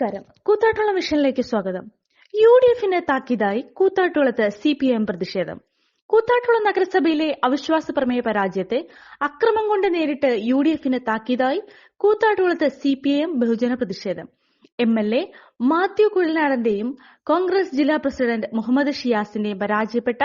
നമസ്കാരം. കൂത്താട്ടുള്ള മിഷനിലേക്ക് സ്വാഗതം. U D എഫിന് താക്കീതായി കൂത്താട്ടുളത്ത് സി പി എം പ്രതിഷേധം. കൂത്താട്ടുള നഗരസഭയിലെ അവിശ്വാസ പ്രമേയ പരാജയത്തെ അക്രമം കൊണ്ട് നേരിട്ട് യു ഡി എഫിന് താക്കീതായി കൂത്താട്ടുളത്ത് സി പി എം ബഹുജന പ്രതിഷേധം. എം എൽ എ മാത്യു കുഴൽനാടന്റെയും കോൺഗ്രസ് ജില്ലാ പ്രസിഡന്റ് മുഹമ്മദ് ഷിയാസിന്റെയും പരാജയപ്പെട്ട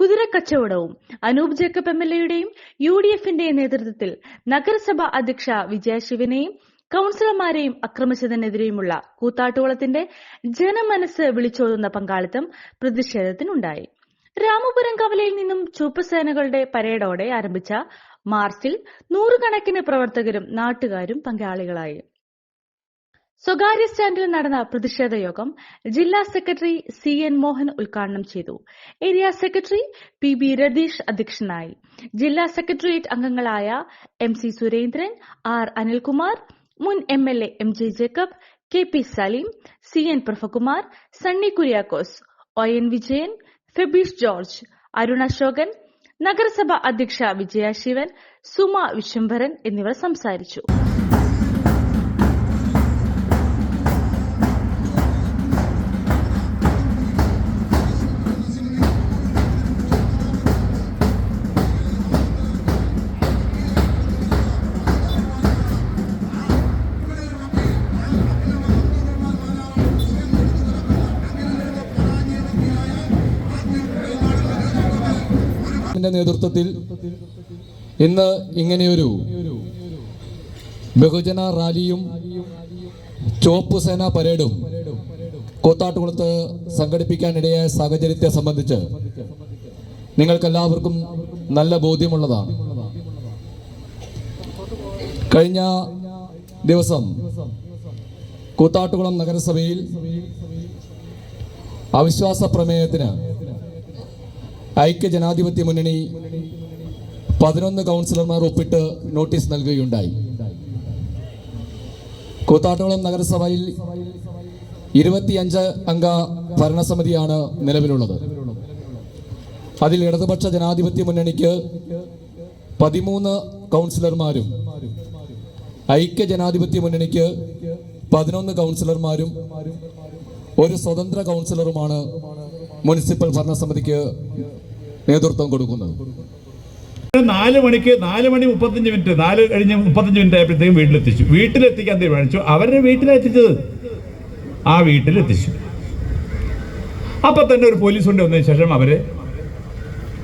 കുതിരക്കച്ചവടവും അനൂപ് ജേക്കബ് എം എൽ എയുടെയും യു ഡി എഫിന്റെ നേതൃത്വത്തിൽ നഗരസഭാ അധ്യക്ഷ വിജയ ശിവനെയും കൌൺസിലർമാരെയും ആക്രമിച്ചതിനെതിരെയുമുള്ള കൂത്താട്ടുകുളത്തിന്റെ ജനമനസ് വിളിച്ചോതുന്ന പങ്കാളിത്തം പ്രതിഷേധത്തിനുണ്ടായി. രാമപുരം കവലയിൽ നിന്നും ചുവപ്പ് സേനകളുടെ പരേഡോടെ ആരംഭിച്ച മാർച്ചിൽ നൂറുകണക്കിന് പ്രവർത്തകരും നാട്ടുകാരും പങ്കാളികളായി. സ്വകാര്യ സ്റ്റാൻഡിൽ നടന്ന പ്രതിഷേധ യോഗം ജില്ലാ സെക്രട്ടറി സി എൻ മോഹൻ ഉദ്ഘാടനം ചെയ്തു. Area secretary P B Ratheesh അധ്യക്ഷനായി. ജില്ലാ സെക്രട്ടേറിയറ്റ് അംഗങ്ങളായ M C Surendran R Anilkumar മുൻ M L A M J Jacob K P Saleem C N പ്രഫകുമാർ Sunny Kuriakose O N Vijayan Febish George Aruna Ashokan നഗരസഭ അധ്യക്ഷ വിജയ ശിവൻ സുമ വിശ്വംഭരൻ എന്നിവർ സംസാരിച്ചു. നേതൃത്വത്തിൽ ഇന്ന് ഇങ്ങനെയൊരു ബഹുജന റാലിയും ചുവപ്പ് സേനാ പരേഡും കൂത്താട്ടുകുളത്ത് സംഘടിപ്പിക്കാനിടയായ സാഹചര്യത്തെ സംബന്ധിച്ച് നിങ്ങൾക്കെല്ലാവർക്കും നല്ല ബോധ്യമുള്ളതാണ്. കഴിഞ്ഞ ദിവസം കൂത്താട്ടുകുളം നഗരസഭയിൽ അവിശ്വാസ പ്രമേയത്തിന് ഐക്യ ജനാധിപത്യ മുന്നണി പതിനൊന്ന് കൗൺസിലർമാർ ഒപ്പിട്ട് നോട്ടീസ് നൽകുകയുണ്ടായി. കൂത്താട്ടുകുളം നഗരസഭയിൽ ഇരുപത്തിയഞ്ച് അംഗ ഭരണസമിതിയാണ് നിലവിലുള്ളത്. അതിൽ ഇടതുപക്ഷ ജനാധിപത്യ മുന്നണിക്ക് പതിമൂന്ന് കൗൺസിലർമാരും ഐക്യ ജനാധിപത്യ മുന്നണിക്ക് പതിനൊന്ന് കൗൺസിലർമാരും ഒരു സ്വതന്ത്ര കൗൺസിലറുമാണ് മുനിസിപ്പൽ ഭരണസമിതിക്ക് നേതൃത്വം കൊടുക്കുന്നത്. നാല് മണിക്ക് നാല് മണി മുപ്പത്തഞ്ച് മിനിറ്റ് നാല് കഴിഞ്ഞ് മുപ്പത്തഞ്ച് മിനിറ്റ് ആയപ്പോഴത്തേക്കും വീട്ടിലെത്തിച്ചു. വീട്ടിലെത്തിക്കാൻ തീരുമാനിച്ചു. അവരുടെ വീട്ടിലെത്തിച്ചത് ആ വീട്ടിലെത്തിച്ചു. അപ്പൊ തന്നെ ഒരു പോലീസ് കൊണ്ട് വന്നതിന് ശേഷം അവരെ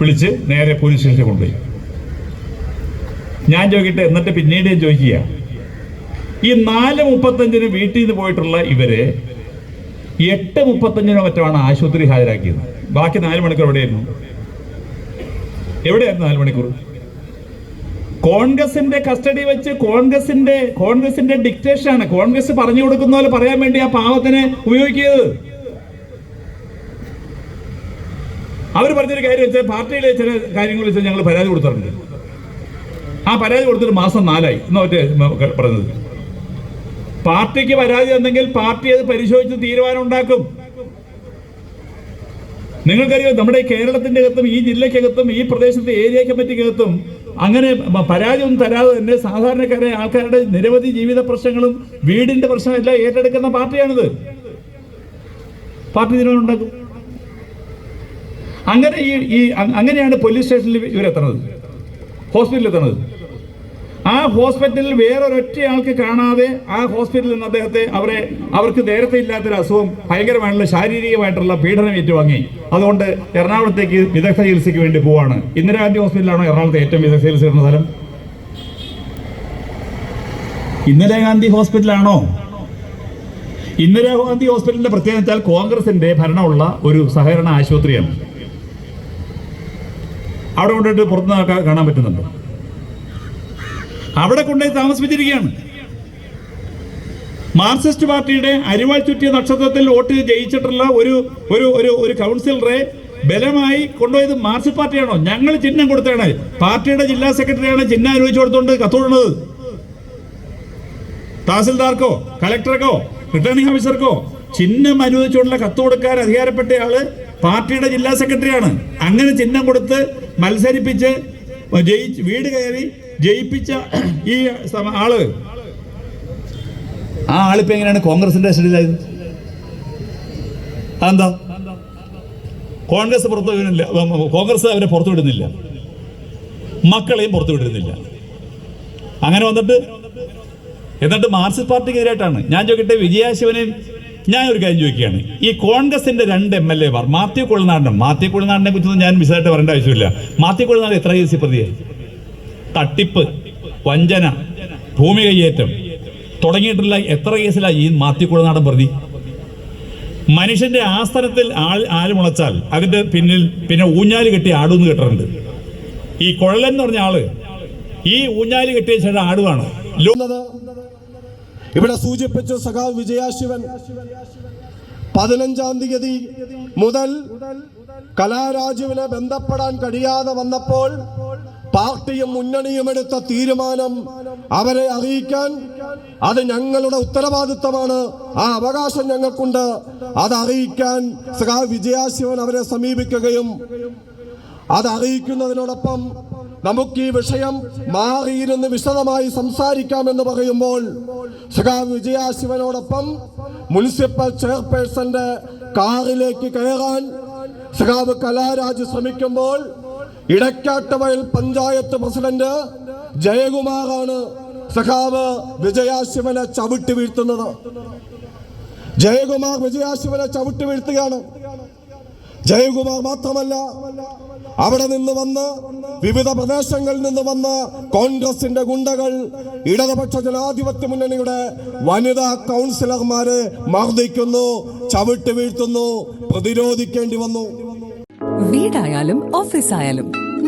വിളിച്ച് നേരെ പോലീസ് സ്റ്റേഷനിൽ കൊണ്ടുപോയി. ഞാൻ ചോദിക്കട്ടെ എന്നിട്ട് പിന്നീട് ഞാൻ ചോദിക്കുക ഈ നാല് മുപ്പത്തഞ്ചിന് വീട്ടിൽ നിന്ന് പോയിട്ടുള്ള ഇവരെ എട്ട് മുപ്പത്തഞ്ചിനോ മറ്റുമാണ് ആശുപത്രി ഹാജരാക്കിയത്. ബാക്കി നാല് മണിക്കൂർ എവിടെയായിരുന്നു? എവിടെയായിരുന്നു നാല് മണിക്കൂർ? കോൺഗ്രസിന്റെ കസ്റ്റഡി വെച്ച് കോൺഗ്രസിന്റെ കോൺഗ്രസിന്റെ ഡിക്റ്റേഷൻ ആണ് കോൺഗ്രസ് പറഞ്ഞു കൊടുക്കുന്ന പോലെ പറയാൻ വേണ്ടി ആ പാവത്തിനെ ഉപയോഗിക്കുന്നത് അവർ പറഞ്ഞൊരു കാര്യം വെച്ചാൽ പാർട്ടിയിലെ ചില കാര്യങ്ങൾ വെച്ചാൽ ഞങ്ങൾ പരാതി കൊടുത്തിട്ടുണ്ട്. ആ പരാതി കൊടുത്തിട്ട് മാസം നാലായി. എന്നാ ഒറ്റ പറഞ്ഞത്? പാർട്ടിക്ക് പരാതി തന്നെങ്കിൽ പാർട്ടി അത് പരിശോധിച്ച് തീരുമാനം ഉണ്ടാക്കും നിങ്ങൾക്കറിയാം നമ്മുടെ കേരളത്തിന്റെ അകത്തും ഈ ജില്ലക്കകത്തും ഈ പ്രദേശത്തെ ഏരിയ കമ്മിറ്റിക്കകത്തും അങ്ങനെ പരാതി ഒന്നും തരാതെ തന്നെ സാധാരണക്കാരെ ആൾക്കാരുടെ നിരവധി ജീവിത പ്രശ്നങ്ങളും വീടിന്റെ പ്രശ്നമെല്ലാം ഏറ്റെടുക്കുന്ന പാർട്ടിയാണിത്. പാർട്ടി തീരുമാനം ഉണ്ടാക്കും അങ്ങനെ ഈ അങ്ങനെയാണ് പോലീസ് സ്റ്റേഷനിൽ ഇവരെത്തണത്. ഹോസ്പിറ്റലിൽ എത്തുന്നത് ആ ഹോസ്പിറ്റലിൽ വേറൊരൊറ്റ ആൾക്ക് കാണാതെ ആ ഹോസ്പിറ്റലിൽ നിന്ന് അദ്ദേഹത്തെ അവരെ അവർക്ക് നേരത്തെ ഇല്ലാത്തൊരു അസുഖം ഭയങ്കരമായിട്ടുള്ള ശാരീരികമായിട്ടുള്ള പീഡനം ഏറ്റുവാങ്ങി. അതുകൊണ്ട് എറണാകുളത്തേക്ക് വിദഗ്ധ ചികിത്സയ്ക്ക് വേണ്ടി പോവാണ്. ഇന്ദിരാഗാന്ധി ഹോസ്പിറ്റലാണോ എറണാകുളത്തെ ഏറ്റവും വിദഗ്ധ ചികിത്സ കിട്ടുന്ന സ്ഥലം? ഇന്ദിരാഗാന്ധി ഹോസ്പിറ്റലാണോ? ഇന്ദിരാഗാന്ധി ഹോസ്പിറ്റലിന്റെ പ്രത്യേകത വെച്ചാൽ കോൺഗ്രസിന്റെ ഭരണമുള്ള ഒരു സഹകരണ ആശുപത്രിയാണ്. അവിടെ കൊണ്ടിട്ട് പുറത്തുനിന്ന് കാണാൻ പറ്റുന്നുണ്ട്. അവിടെ കൊണ്ടുപോയി താമസിപ്പിച്ചിരിക്കുകയാണ്. മാർക്സിസ്റ്റ് പാർട്ടിയുടെ അരിവാൾ ചുറ്റിയ നക്ഷത്രത്തിൽ വോട്ട് ജയിച്ചിട്ടുള്ള ഒരു ഒരു ഒരു ഒരു കൗൺസിലറെ ബലമായി കൊണ്ടുപോയത് മാർക്സിസ്റ്റ് പാർട്ടിയാണോ? ഞങ്ങൾ ചിഹ്നം കൊടുത്താണ് പാർട്ടിയുടെ ജില്ലാ സെക്രട്ടറിയാണ് ചിഹ്നം അനുവദിച്ചു കൊടുത്തുകൊണ്ട് കത്തോടുന്നത്. തഹസിൽദാർക്കോ കളക്ടർക്കോ റിട്ടേണിംഗ് ഓഫീസർക്കോ ചിഹ്നം അനുവദിച്ചുകൊണ്ടുള്ള കത്ത് കൊടുക്കാൻ അധികാരപ്പെട്ട ആൾ പാർട്ടിയുടെ ജില്ലാ സെക്രട്ടറിയാണ്. അങ്ങനെ ചിഹ്നം കൊടുത്ത് മത്സരിപ്പിച്ച് ജയിച്ച് വീട് കയറി ജയിപ്പിച്ച ഈ ആൾ? ആ ആളിപ്പോ എങ്ങനെയാണ് കോൺഗ്രസിന്റെ കസ്റ്റഡിയിലായത് അതെന്താ? കോൺഗ്രസ് പുറത്തു വിടുന്നില്ല. കോൺഗ്രസ് അവരെ പുറത്തു വിടുന്നില്ല. മക്കളെയും പുറത്തു വിടുന്നില്ല. അങ്ങനെ വന്നിട്ട് എന്നിട്ട് മാർക്സിസ്റ്റ് പാർട്ടിക്കെതിരായിട്ടാണ്. ഞാൻ ചോദിക്കട്ടെ വിജയാശിവനെ ഞാൻ ഒരു കാര്യം ചോദിക്കുകയാണ്. ഈ കോൺഗ്രസിന്റെ രണ്ട് എം എൽ എമാർ മാത്യു കുളനാടനും മാത്യു കുളനാടിനെ കുറിച്ചൊന്നും ഞാൻ വിശദമായിട്ട് പറയേണ്ട ആവശ്യമില്ല. മാത്യു കുളനാട് എത്ര കേസിൽ പ്രതിയായി തട്ടിപ്പ് വഞ്ചന ഭൂമി കയ്യേറ്റം തുടങ്ങിയിട്ടുള്ള എത്ര കേസിലാണ് ഈ മാത്യു കുഴനാടൻ പ്രതി? മനുഷ്യന്റെ ആസ്ഥാനത്തിൽ ആൾ ആൽ മുളച്ചാൽ അതിന്റെ പിന്നിൽ പിന്നെ ഊഞ്ഞാൽ കെട്ടി ആടുന്ന് കെട്ടിട്ടുണ്ട്. ഈ കുഴലൻ എന്ന് പറഞ്ഞ ആൾ ഈ ഊഞ്ഞാൽ കെട്ടിയ ശേഷം ആടുവാണ് ഇവിടെ സൂചിപ്പിച്ചു സഖാവ് വിജയാശിവൻ പതിനഞ്ചാം തീയതി മുതൽ കലാരാജുവിനെ ബന്ധപ്പെടാൻ കഴിയാതെ വന്നപ്പോൾ പാർട്ടിയും മുന്നണിയും എടുത്ത തീരുമാനം അവരെ അറിയിക്കാൻ അത് ഞങ്ങളുടെ ഉത്തരവാദിത്തമാണ്. ആ അവകാശം ഞങ്ങൾക്കുണ്ട്. അത് അറിയിക്കാൻ സഖാ വിജയാശിവൻ അവരെ സമീപിക്കുകയും അത് അറിയിക്കുന്നതിനോടൊപ്പം നമുക്ക് ഈ വിഷയം മാറിയിരുന്ന് വിശദമായി സംസാരിക്കാമെന്ന് പറയുമ്പോൾ സഖാ വിജയാശിവനോടൊപ്പം മുനിസിപ്പൽ ചെയർപേഴ്സന്റെ കാറിലേക്ക് കയറാൻ സഖാവ് കലാരാജ് ശ്രമിക്കുമ്പോൾ ഇടക്കാട്ടുവയൽ പഞ്ചായത്ത് പ്രസിഡന്റ് ജയകുമാറാണ് സഖാവ് വിജയാശിവനെ ചവിട്ടി വീഴ്ത്തുന്നത്. ജയകുമാർ വിജയാശിവനെ ചവിട്ടി വീഴ്ത്തുകയാണ്. ജയകുമാർ മാത്രമല്ല അവിടെ നിന്ന് വന്ന് വിവിധ പ്രദേശങ്ങളിൽ നിന്ന് വന്ന് കോൺഗ്രസിന്റെ ഗുണ്ടകൾ ഇടതുപക്ഷ ജനാധിപത്യ മുന്നണിയുടെ വനിതാ കൗൺസിലർമാരെ മർദ്ദിക്കുന്നു ചവിട്ടി വീഴ്ത്തുന്നു പ്രതിരോധിക്കേണ്ടി വന്നു. വീടായാലും ഓഫീസായാലും